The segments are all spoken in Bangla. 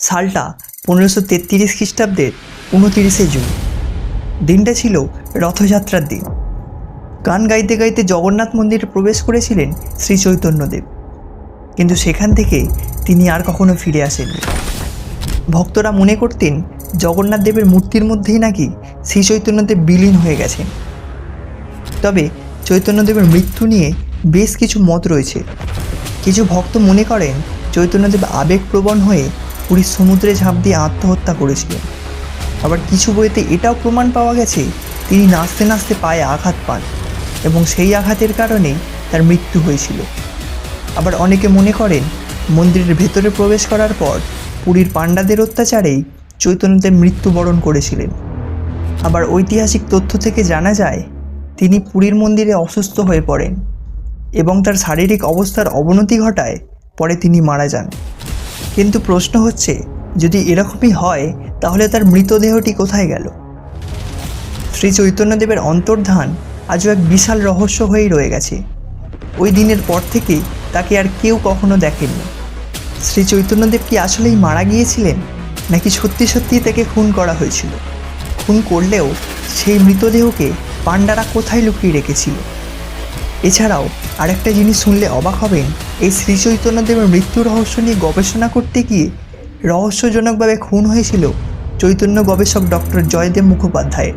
সালটা পনেরোশো তেত্রিশ খ্রিস্টাব্দের উনতিরিশে জুন। দিনটা ছিল রথযাত্রার দিন। গান গাইতে গাইতে জগন্নাথ মন্দিরে প্রবেশ করেছিলেন শ্রী চৈতন্যদেব। কিন্তু সেখান থেকে তিনি আর কখনো ফিরে আসেননি। ভক্তরা মনে করতেন জগন্নাথ দেবের মূর্তির মধ্যেই নাকি শ্রী চৈতন্যদেব বিলীন হয়ে গেছেন। তবে চৈতন্যদেবের মৃত্যু নিয়ে বেশ কিছু মত রয়েছে। কিছু ভক্ত মনে করেন চৈতন্যদেব আবেগপ্রবণ হয়ে পুরীর সমুদ্রে ঝাঁপ দিয়ে আত্মহত্যা করেছিলেন। আবার কিছু বইতে এটাও প্রমাণ পাওয়া গেছে, তিনি নাচতে নাচতে পায়ে আঘাত পান এবং সেই আঘাতের কারণে তার মৃত্যু হয়েছিল। আবার অনেকে মনে করেন, মন্দিরের ভেতরে প্রবেশ করার পর পুরীর পাণ্ডাদের অত্যাচারেই চৈতন্যদেব মৃত্যুবরণ করেছিলেন। আবার ঐতিহাসিক তথ্য থেকে জানা যায়, তিনি পুরীর মন্দিরে অসুস্থ হয়ে পড়েন এবং তার শারীরিক অবস্থার অবনতি ঘটায় পরে তিনি মারা যান। কিন্তু প্রশ্ন হচ্ছে, যদি এরকমই হয়, তাহলে তার মৃতদেহটি কোথায় গেল? শ্রী চৈতন্যদেবের অন্তর্ধান আজও এক বিশাল রহস্য হয়েই রয়ে গেছে। ওই দিনের পর থেকে তাকে আর কেউ কখনো দেখেননি। শ্রী চৈতন্যদেব কি আসলেই মারা গিয়েছিলেন? নাকি সত্যি সত্যি তাকে খুন করা হয়েছিল? খুন করলেও সেই মৃতদেহকে পাণ্ডারা কোথায় লুকিয়ে রেখেছিল? এছাড়াও আরেকটা জিনিস শুনলে অবাক হবেন, এই শ্রী চৈতন্যদেবের মৃত্যু রহস্য নিয়ে গবেষণা করতে গিয়ে রহস্যজনকভাবে খুন হয়েছিল চৈতন্য গবেষক ডক্টর জয়দেব মুখোপাধ্যায়।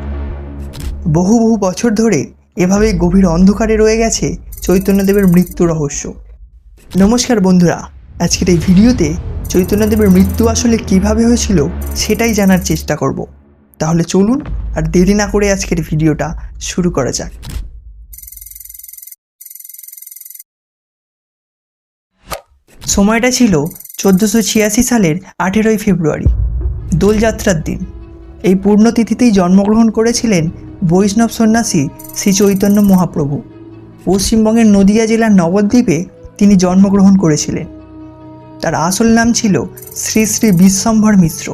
বহু বহু বছর ধরে এভাবেই গভীর অন্ধকারে রয়ে গেছে চৈতন্যদেবের মৃত্যু রহস্য। নমস্কার বন্ধুরা, আজকের এই ভিডিওতে চৈতন্যদেবের মৃত্যু আসলে কীভাবে হয়েছিল সেটাই জানার চেষ্টা করব। তাহলে চলুন আর দেরি না করে আজকের ভিডিওটা শুরু করা যাক। সময়টা ছিল চোদ্দোশো ছিয়াশি সালের আঠেরোই ফেব্রুয়ারি, দোলযাত্রার দিন। এই পূর্ণতিথিতেই জন্মগ্রহণ করেছিলেন বৈষ্ণব সন্ন্যাসী শ্রী চৈতন্য মহাপ্রভু। পশ্চিমবঙ্গের নদিয়া জেলার নবদ্বীপে তিনি জন্মগ্রহণ করেছিলেন। তার আসল নাম ছিল শ্রী শ্রী বিশ্বম্ভর মিশ্র।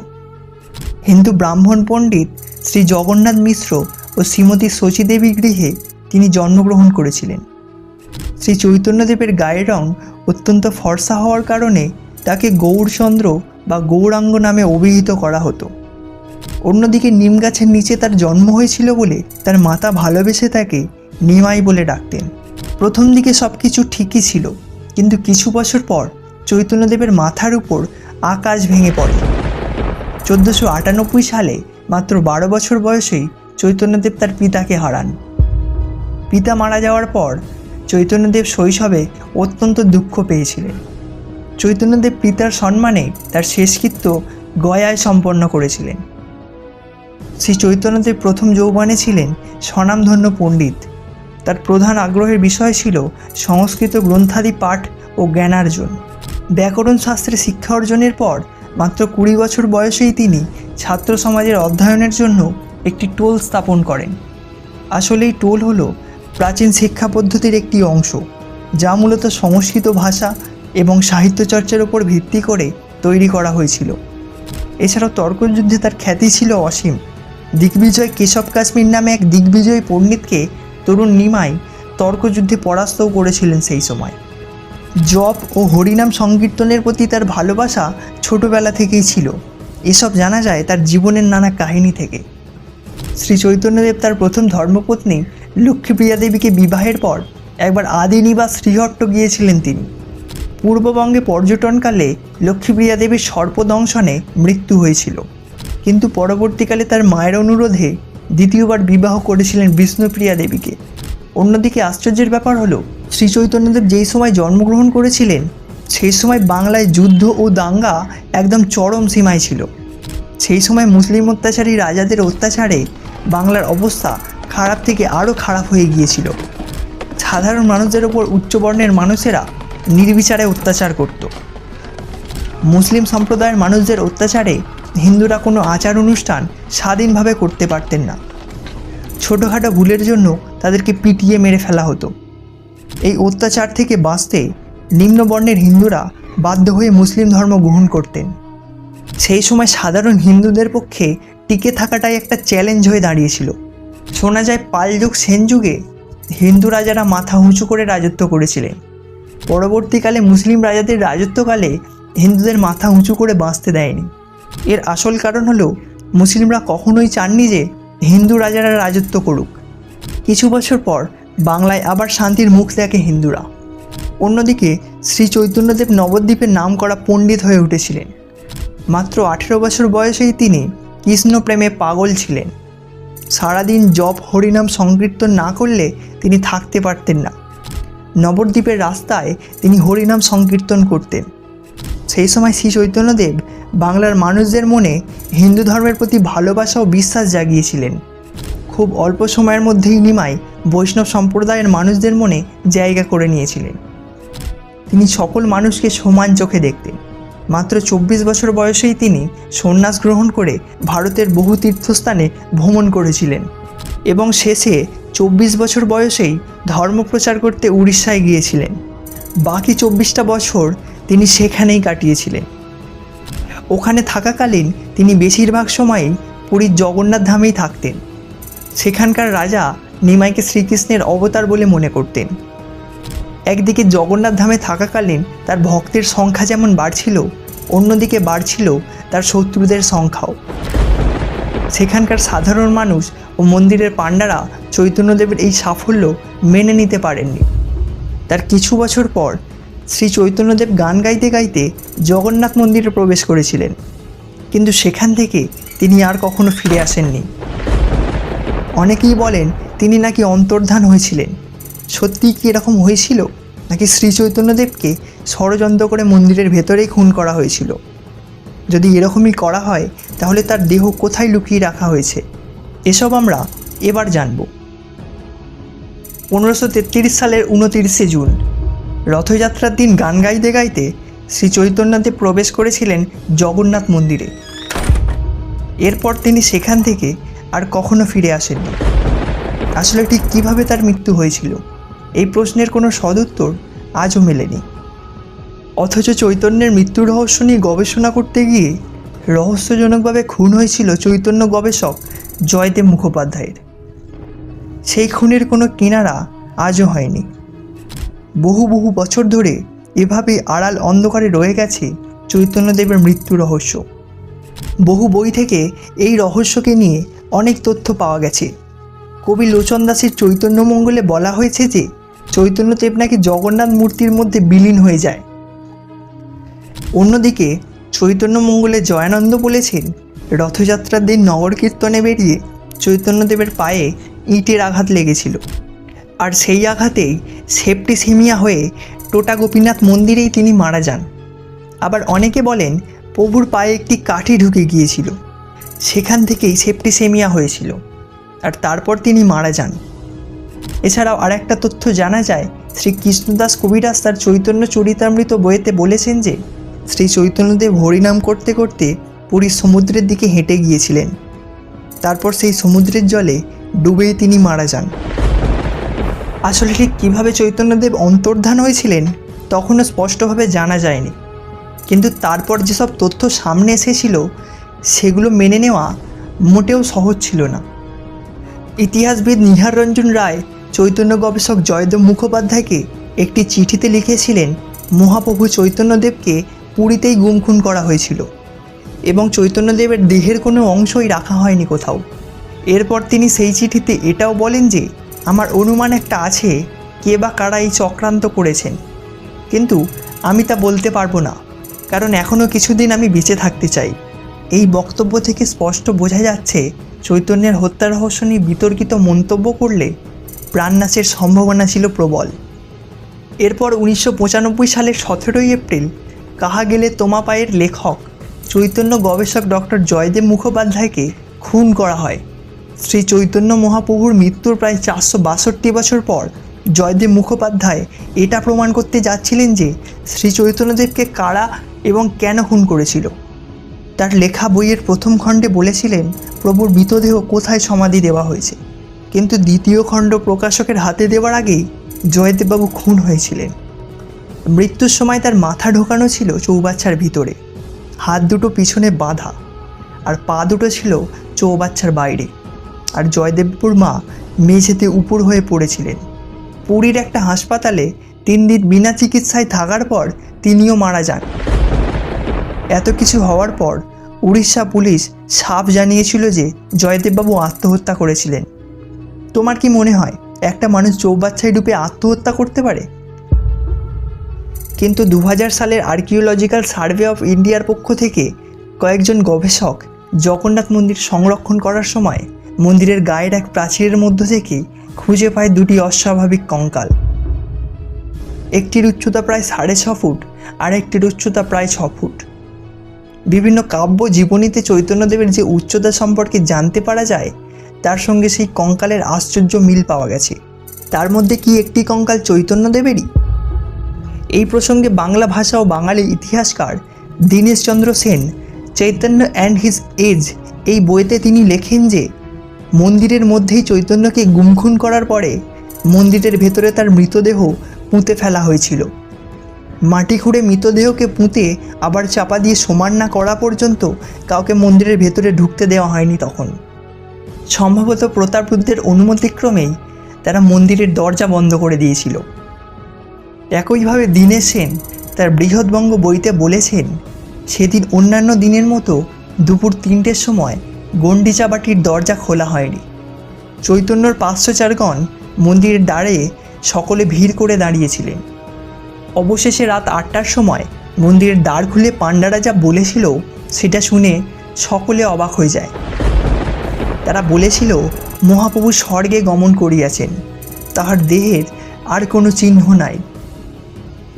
হিন্দু ব্রাহ্মণ পণ্ডিত শ্রী জগন্নাথ মিশ্র ও শ্রীমতী শচীদেবী গৃহে তিনি জন্মগ্রহণ করেছিলেন। শ্রী চৈতন্যদেবের গায়ের রং অত্যন্ত ফর্সা হওয়ার কারণে তাকে গৌরচন্দ্র বা গৌরাঙ্গ নামে অভিহিত করা হতো। অন্যদিকে নিম গাছের নিচে তার জন্ম হয়েছিল বলে তার মাতা ভালোবেসে তাকে নিমাই বলে ডাকতেন। প্রথম দিকে সব কিছু ঠিকই ছিল, কিন্তু কিছু বছর পর চৈতন্যদেবের মাথার উপর আকাশ ভেঙে পড়ে। চোদ্দোশো আটানব্বই সালে মাত্র বারো বছর বয়সেই চৈতন্যদেব তার পিতাকে হারান। পিতা মারা যাওয়ার পর চৈতন্যদেব শৈশবে অত্যন্ত দুঃখ পেয়েছিলেন। চৈতন্যদেব পিতার সম্মানে তার শেষকৃত্য গয়ায় সম্পন্ন করেছিলেন। শ্রী চৈতন্যদেব প্রথম যৌবনে ছিলেন স্বনামধন্য পণ্ডিত। তার প্রধান আগ্রহের বিষয় ছিল সংস্কৃত গ্রন্থাদি পাঠ ও জ্ঞানার্জন। ব্যাকরণ শাস্ত্রে শিক্ষা অর্জনের পর মাত্র কুড়ি বছর বয়সেই তিনি ছাত্র সমাজের অধ্যয়নের জন্য একটি টোল স্থাপন করেন। আসলে এই টোল হলো প্রাচীন শিক্ষা পদ্ধতির একটি অংশ, যা মূলত সংস্কৃত ভাষা এবং সাহিত্য চর্চার উপর ভিত্তি করে তৈরি করা হয়েছিল। এছাড়াও তর্কযুদ্ধে তার খ্যাতি ছিল অসীম। দিগ্বিজয় কেশব কাশ্মীর নামে এক দিগ্বিজয়ী পণ্ডিতকে তরুণ নিমাই তর্কযুদ্ধে পরাস্তও করেছিলেন সেই সময়। জপ ও হরিনাম সংকীর্তনের প্রতি তার ভালোবাসা ছোটবেলা থেকেই ছিল। এসব জানা যায় তার জীবনের নানা কাহিনী থেকে। শ্রী চৈতন্যদেব তার প্রথম ধর্মপত্নী লক্ষ্মীপ্রিয়া দেবীকে বিবাহের পর একবার আদিনী বা শ্রীহট্ট গিয়েছিলেন তিনি। পূর্ববঙ্গে পর্যটনকালে লক্ষ্মীপ্রিয়া দেবীর সর্পদংশনে মৃত্যু হয়েছিল। কিন্তু পরবর্তীকালে তার মায়ের অনুরোধে দ্বিতীয়বার বিবাহ করেছিলেন বিষ্ণুপ্রিয়া দেবীকে। অন্যদিকে আশ্চর্যের ব্যাপার হলো শ্রী চৈতন্যদেব যেই সময় জন্মগ্রহণ করেছিলেন, সেই সময় বাংলায় যুদ্ধ ও দাঙ্গা একদম চরম সীমায় ছিল। সেই সময় মুসলিম অত্যাচারী রাজাদের অত্যাচারে বাংলার অবস্থা খারাপ থেকে আরও খারাপ হয়ে গিয়েছিল। সাধারণ মানুষদের ওপর উচ্চবর্ণের মানুষেরা নির্বিচারে অত্যাচার করত। মুসলিম সম্প্রদায়ের মানুষদের অত্যাচারে হিন্দুরা কোনো আচার অনুষ্ঠান স্বাধীনভাবে করতে পারতেন না। ছোটোখাটো ভুলের জন্য তাদেরকে পিটিয়ে মেরে ফেলা হতো। এই অত্যাচার থেকে বাঁচতে নিম্নবর্ণের হিন্দুরা বাধ্য হয়ে মুসলিম ধর্ম গ্রহণ করতেন। সেই সময় সাধারণ হিন্দুদের পক্ষে টিকে থাকাটাই একটা চ্যালেঞ্জ হয়ে দাঁড়িয়েছিল। শোনা যায় পাল যুগ সেন যুগে হিন্দু রাজারা মাথা উঁচু করে রাজত্ব করেছিলেন। পরবর্তীকালে মুসলিম রাজাদের রাজত্বকালে হিন্দুদের মাথা উঁচু করে বাঁচতে দেয়নি। এর আসল কারণ হলো, মুসলিমরা কখনোই চাননি যে হিন্দু রাজারা রাজত্ব করুক। কিছু বছর পর বাংলায় আবার শান্তির মুখ দেখে হিন্দুরা। অন্যদিকে শ্রী চৈতন্যদেব নবদ্বীপের নাম করা পণ্ডিত হয়ে উঠেছিলেন। মাত্র আঠেরো বছর বয়সেই তিনি কৃষ্ণ প্রেমে পাগল ছিলেন। সারাদিন জপ, হরিনাম সংকীর্তন না করলে তিনি থাকতে পারতেন না। নবদ্বীপের রাস্তায় তিনি হরিনাম সংকীর্তন করতেন। সেই সময় শ্রী চৈতন্যদেব বাংলার মানুষদের মনে হিন্দু ধর্মের প্রতি ভালোবাসা ও বিশ্বাস জাগিয়েছিলেন। খুব অল্প সময়ের মধ্যেই নিমাই বৈষ্ণব সম্প্রদায়ের মানুষদের মনে জায়গা করে নিয়েছিলেন। তিনি সকল মানুষকে সমান চোখে দেখতেন। মাত্র চব্বিশ বছর বয়সেই তিনি সন্ন্যাস গ্রহণ করে ভারতের বহু তীর্থস্থানে ভ্রমণ করেছিলেন এবং শেষে চব্বিশ বছর বয়সেই ধর্মপ্রচার করতে উড়িষ্যায় গিয়েছিলেন। বাকি চব্বিশটা বছর তিনি সেখানেই কাটিয়েছিলেন। ওখানে থাকাকালীন তিনি বেশিরভাগ সময়ই পুরীর জগন্নাথ ধামেই থাকতেন। সেখানকার রাজা নিমাইকে শ্রীকৃষ্ণের অবতার বলে মনে করতেন। একদিকে জগন্নাথ ধামে থাকাকালীন তার ভক্তের সংখ্যা যেমন বাড়ছিল, অন্যদিকে বাড়ছিল তার শত্রুদের সংখ্যাও। সেখানকার সাধারণ মানুষ ও মন্দিরের পাণ্ডারা চৈতন্যদেবের এই সাফল্য মেনে নিতে পারেননি। তার কিছু বছর পর শ্রী চৈতন্যদেব গান গাইতে গাইতে জগন্নাথ মন্দিরে প্রবেশ করেছিলেন। কিন্তু সেখান থেকে তিনি আর কখনো ফিরে আসেননি। অনেকেই বলেন তিনি নাকি অন্তর্ধান হয়েছিলেন। সত্যিই কি এরকম হয়েছিল? নাকি শ্রী চৈতন্যদেবকে ষড়যন্ত্র করে মন্দিরের ভেতরেই খুন করা হয়েছিল? যদি এরকমই করা হয়, তাহলে তার দেহ কোথায় লুকিয়ে রাখা হয়েছে? এসব আমরা এবার জানব। পনেরোশো তেত্রিশ সালের উনতিরিশে জুন, রথযাত্রার দিন গান গাইতে গাইতে শ্রী চৈতন্যদেব প্রবেশ করেছিলেন জগন্নাথ মন্দিরে। এরপর তিনি সেখান থেকে আর কখনো ফিরে আসেননি। আসলে ঠিক কীভাবে তার মৃত্যু হয়েছিল? এই প্রশ্নের কোনো সদুত্তর আজও মেলেনি। অথচ চৈতন্যের মৃত্যু রহস্য নিয়ে গবেষণা করতে গিয়ে রহস্যজনকভাবে খুন হয়েছিল চৈতন্য গবেষক জয়দেব মুখোপাধ্যায়ের। সেই খুনের কোনো কিনারা আজও হয়নি। বহু বহু বছর ধরে এভাবে আড়াল অন্ধকারে রয়ে গেছে চৈতন্যদেবের মৃত্যু রহস্য। বহু বই থেকে এই রহস্যকে নিয়ে অনেক তথ্য পাওয়া গেছে। কবি লোচন দাসের চৈতন্যমঙ্গলে বলা হয়েছে যে চৈতন্যদেব নাকি জগন্নাথ মূর্তির মধ্যে বিলীন হয়ে যায়। অন্যদিকে চৈতন্যমঙ্গলে জয়ানন্দ বলেছেন, রথযাত্রার দিন নগর কীর্তনে বেরিয়ে চৈতন্যদেবের পায়ে ইটের আঘাত লেগেছিল। আর সেই আঘাতেই সেপ্টিসিমিয়া হয়ে টোটা গোপীনাথ মন্দিরেই তিনি মারা যান। আবার অনেকে বলেন, প্রভুর পায়ে একটি কাঠি ঢুকে গিয়েছিল। সেখান থেকেই সেপ্টিসেমিয়া হয়েছিল। আর তারপর তিনি মারা যান। এছাড়াও আরেকটা তথ্য জানা যায়, শ্রী কৃষ্ণদাস কবিরাজ তার চৈতন্য চরিতামৃত বইয়েতে বলেছেন যে, শ্রী চৈতন্যদেব হরিনাম করতে করতে পুরীর সমুদ্রের দিকে হেঁটে গিয়েছিলেন। তারপর সেই সমুদ্রের জলে ডুবেই তিনি মারা যান। আসলে ঠিক কীভাবে চৈতন্যদেব অন্তর্ধান হয়েছিলেন, তখনও স্পষ্টভাবে জানা যায়নি। কিন্তু তারপর যেসব তথ্য সামনে এসেছিল, সেগুলো মেনে নেওয়া মোটেও সহজ ছিল না। ইতিহাসবিদ নিহার রঞ্জন রায়, চৈতন্য গবেষক জয়দেব মুখোপাধ্যায়কে একটি চিঠিতে লিখেছিলেন, মহাপ্রভু চৈতন্যদেবকে পুরীতেই গুম খুন করা হয়েছিল এবং চৈতন্যদেবের দেহের কোনো অংশই রাখা হয়নি কোথাও। এরপর তিনি সেই চিঠিতে এটাও বলেন যে, আমার অনুমান একটা আছে, কে বা কারা এই চক্রান্ত করেছেন। কিন্তু আমি তা বলতে পারব না, কারণ এখনও কিছুদিন আমি বেঁচে থাকতে চাই। এই বক্তব্য থেকে স্পষ্ট বোঝা যাচ্ছে চৈতন্যের হত্যা রহস্য নিয়ে বিতর্কিত মন্তব্য করলে প্রাণনাশের সম্ভাবনা ছিল প্রবল। এরপর উনিশশো পঁচানব্বই সালের সতেরোই এপ্রিল কাহা গেলে তোমা পায়ের লেখক, চৈতন্য গবেষক ডক্টর জয়দেব মুখোপাধ্যায়কে খুন করা হয়। শ্রী চৈতন্য মহাপ্রভুর মৃত্যুর প্রায় চারশো বাষট্টি বছর পর জয়দেব মুখোপাধ্যায় এটা প্রমাণ করতে যাচ্ছিলেন যে শ্রী চৈতন্যদেবকে কারা এবং কেন খুন করেছিল। তার লেখা বইয়ের প্রথম খণ্ডে বলেছিলেন, প্রভুর মৃতদেহ কোথায় সমাধি দেওয়া হয়েছে? কিন্তু দ্বিতীয় খণ্ড প্রকাশকের হাতে দেওয়ার আগেই জয়দেববাবু খুন হয়েছিলেন। মৃত্যুর সময় তার মাথা ঢোকানো ছিল চৌবাচ্চার ভিতরে। হাত দুটো পিছনে বাঁধা, আর পা দুটো ছিল চৌবাচ্চার বাইরে। আর জয়দেবপুর মা মেঝেতে উপর হয়ে পড়েছিলেন। পুরীর একটা হাসপাতালে তিন দিন বিনা চিকিৎসায় থাকার পর তিনিও মারা যান। এত কিছু হওয়ার পর উড়িষ্যা পুলিশ সাফ জানিয়েছিল যে জয়দেববাবু আত্মহত্যা করেছিলেন। তোমার কি মনে হয় একটা মানুষ চৌবাচ্চায় ডুবে আত্মহত্যা করতে পারে? কিন্তু দু হাজার সালের আর্কিওলজিক্যাল সার্ভে অফ ইন্ডিয়ার পক্ষ থেকে কয়েকজন গবেষক জগন্নাথ মন্দির সংরক্ষণ করার সময় মন্দিরের গায়ের এক প্রাচীরের মধ্য থেকে খুঁজে পায় দুটি অস্বাভাবিক কঙ্কাল। একটির উচ্চতা প্রায় সাড়ে ছ ফুট আর একটির উচ্চতা প্রায় ছ ফুট। বিভিন্ন কাব্য জীবনীতে চৈতন্যদেবের যে উচ্চতা সম্পর্কে জানতে পারা যায়, তার সঙ্গে সেই কঙ্কালের আশ্চর্য মিল পাওয়া গেছে। তার মধ্যে কি একটি কঙ্কাল চৈতন্যদেবেরই? এই প্রসঙ্গে বাংলা ভাষা ও Bangali ইতিহাসকার Dineshchandra Sen, Chaitanya and his age এই বইতে তিনি লেখেন যে, মন্দিরের মধ্যেই চৈতন্যকে গুমখুন করার পরে মন্দিরের ভেতরে তার মৃতদেহ পুঁতে ফেলা হয়েছিল। মাটি খুঁড়ে মৃতদেহকে পুঁতে আবার চাপা দিয়ে সমান না করা পর্যন্ত কাউকে মন্দিরের ভেতরে ঢুকতে দেওয়া হয়নি তখন। সম্ভবত প্রতাপরুদ্ধের অনুমতিক্রমেই তারা মন্দিরের দরজা বন্ধ করে দিয়েছিল। একইভাবে দীনেশ সেন তার বৃহৎবঙ্গ বইতে বলেছেন, সেদিন অন্যান্য দিনের মতো দুপুর তিনটের সময় গণ্ডিচা বাটির দরজা খোলা হয়নি। চৈতন্যর পাঁচশো পার্শ্বচারগণ মন্দিরের দ্বারে সকলে ভিড় করে দাঁড়িয়েছিলেন। অবশেষে রাত আটটার সময় মন্দিরের দ্বার খুলে পাণ্ডারা যা বলেছিল, সেটা শুনে সকলে অবাক হয়ে যায়। তারা বলেছিল, মহাপ্রভু স্বর্গে গমন করিয়াছেন, তাহার দেহের আর কোনো চিহ্ন নাই।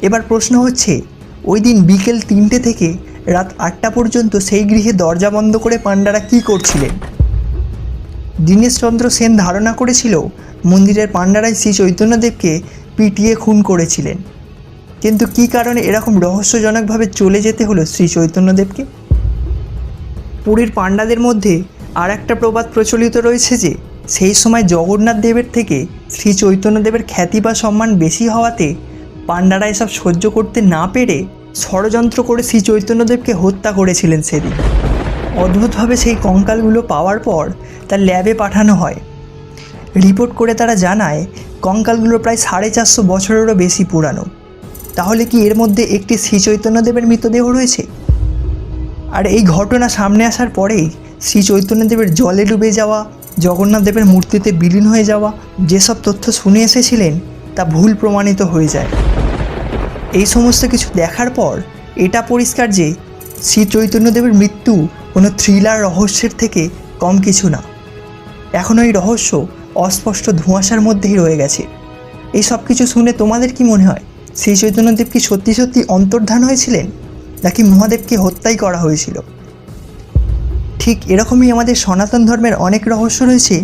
এবার প্রশ্ন হচ্ছে, ওই দিন বিকেল তিনটে থেকে রাত আটটা পর্যন্ত সেই গৃহে দরজা বন্ধ করে পাণ্ডারা কী করছিলেন? দীনেশচন্দ্র সেন ধারণা করেছিল, মন্দিরের পাণ্ডারাই শ্রী চৈতন্যদেবকে পিটিয়ে খুন করেছিলেন। কিন্তু কী কারণে এরকম রহস্যজনকভাবে চলে যেতে হলো শ্রী চৈতন্যদেবকে? পুরীর পাণ্ডাদের মধ্যে আর একটা প্রবাদ প্রচলিত রয়েছে যে, সেই সময় জগন্নাথ দেবের থেকে শ্রী চৈতন্যদেবের খ্যাতি বা সম্মান বেশি হওয়াতে পাণ্ডারা এসব সহ্য করতে না পেরে ষড়যন্ত্র করে শ্রী চৈতন্যদেবকে হত্যা করেছিলেন সেদিন। অদ্ভুতভাবে সেই কঙ্কালগুলো পাওয়ার পর তার ল্যাবে পাঠানো হয়। রিপোর্ট করে তারা জানায়, কঙ্কালগুলো প্রায় সাড়ে চারশো বছরেরও বেশি পুরানো। তাহলে কি এর মধ্যে একটি শ্রী চৈতন্যদেবের মৃতদেহ রয়েছে? আর এই ঘটনা সামনে আসার পরেই শ্রী চৈতন্যদেবের জলে ডুবে যাওয়া জগন্নাথ দেবের মূর্তিতে বিলীন হয়ে যাওয়া যেসব তথ্য শুনে এসেছিলেন, তা ভুল প্রমাণিত হয়ে যায়। এই সমস্ত কিছু দেখার পর এটা পরিষ্কার যে শ্রী চৈতন্যদেবের মৃত্যু কোনো থ্রিলার রহস্যের থেকে কম কিছু না। এখন ওই রহস্য অস্পষ্ট ধোঁয়াশার মধ্যেই রয়ে গেছে। এই সব কিছু শুনে তোমাদের কি মনে হয়? শ্রী চৈতন্যদেব কি সত্যি সত্যি অন্তর্ধান হয়েছিলেন, নাকি মহাদেবকে হত্যাই করা হয়েছিল? ঠিক এরকমই আমাদের সনাতন ধর্মের অনেক রহস্য রয়েছে,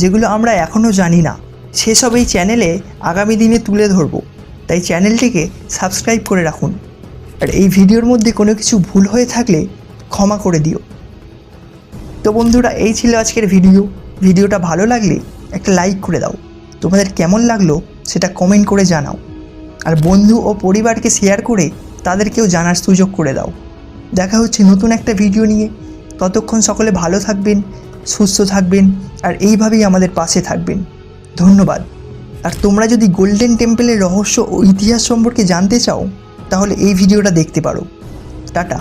যেগুলো আমরা এখনও জানি না। সেসব এই চ্যানেলে আগামী দিনে তুলে ধরব। তাই চ্যানেলটিকে সাবস্ক্রাইব করে রাখুন। আর এই ভিডিওর মধ্যে কোনো কিছু ভুল হয়ে থাকলে ক্ষমা করে দিও। তো বন্ধুরা, এই ছিল আজকের ভিডিও। ভিডিওটা ভালো লাগলে একটা লাইক করে দাও। তোমাদের কেমন লাগল সেটা কমেন্ট করে জানাও। আর বন্ধু ও পরিবারকে শেয়ার করে তাদেরকেও জানার সুযোগ করে দাও। দেখা হচ্ছে নতুন একটা ভিডিও নিয়ে। ততক্ষণ সকলে ভালো থাকবেন, সুস্থ থাকবেন আর এইভাবেই আমাদের পাশে থাকবেন। ধন্যবাদ। আর তোমরা যদি গোল্ডেন টেম্পলের রহস্য ও ইতিহাস সম্পর্কে জানতে চাও, তাহলে এই ভিডিওটা দেখতে পারো। টাটা।